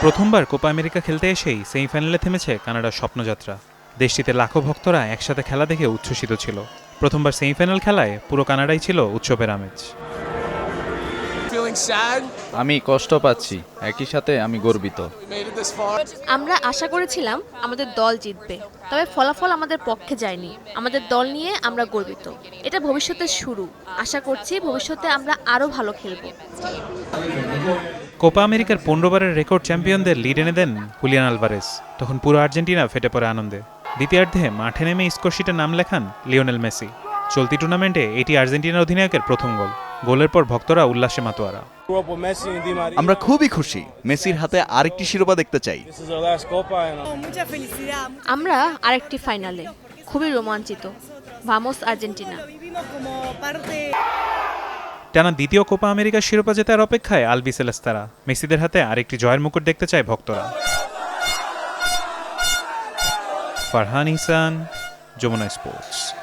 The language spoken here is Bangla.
প্রথমবার কোপা আমেরিকা খেলতে এসেই সেমিফাইনালে থেমেছে কানাডার স্বপ্নযাত্রা দেশটিতে লাখো ভক্তরা একসাথে খেলা দেখে উচ্ছ্বসিত ছিল প্রথমবার সেমিফাইনাল খেলায় পুরো কানাডাই ছিল উৎসবের আমেজ? আমি কষ্ট পাচ্ছি। একই সাথে আমি গর্বিত. আমরা আশা করেছিলাম আমাদের দল জিতবে তবে ফলাফল আমাদের পক্ষে যায়নি। আমাদের দল নিয়ে আমরা গর্বিত। এটা ভবিষ্যতের শুরু। আশা করছি ভবিষ্যতে আমরা আরও ভালো খেলব। কোপা আমেরিকার পনেরো বারের রেকর্ড চ্যাম্পিয়নদের লিড এনে দেন হুলিয়ান আলভারেস। তখন পুরো আর্জেন্টিনা ফেটে পড়ে আনন্দে। দ্বিতীয়ার্ধে মাঠে নেমে স্কোরশিটে নাম লেখান লিওনেল মেসি। চলতি টুর্নামেন্টে এটি আর্জেন্টিনার অধিনায়কের প্রথম গোল। গোলের পর ভক্তরা উল্লাসে মাতোয়ারা. আমরা খুবই খুশি মেসির হাতে আরেকটি শিরোপা দেখতে চাই। আমরা আরেকটি ফাইনালে খুবই রোমাঞ্চিত। ভামোস আর্জেন্টিনা। টানা দ্বিতীয় কোপা আমেরিকার শিরোপা জেতার অপেক্ষায় আলবি সেলেস্তারা মেসিদের হাতে আরেকটি জয়ের মুকুট দেখতে চায় ভক্তরা। ফারহান ইহসান যমুনা স্পোর্টস।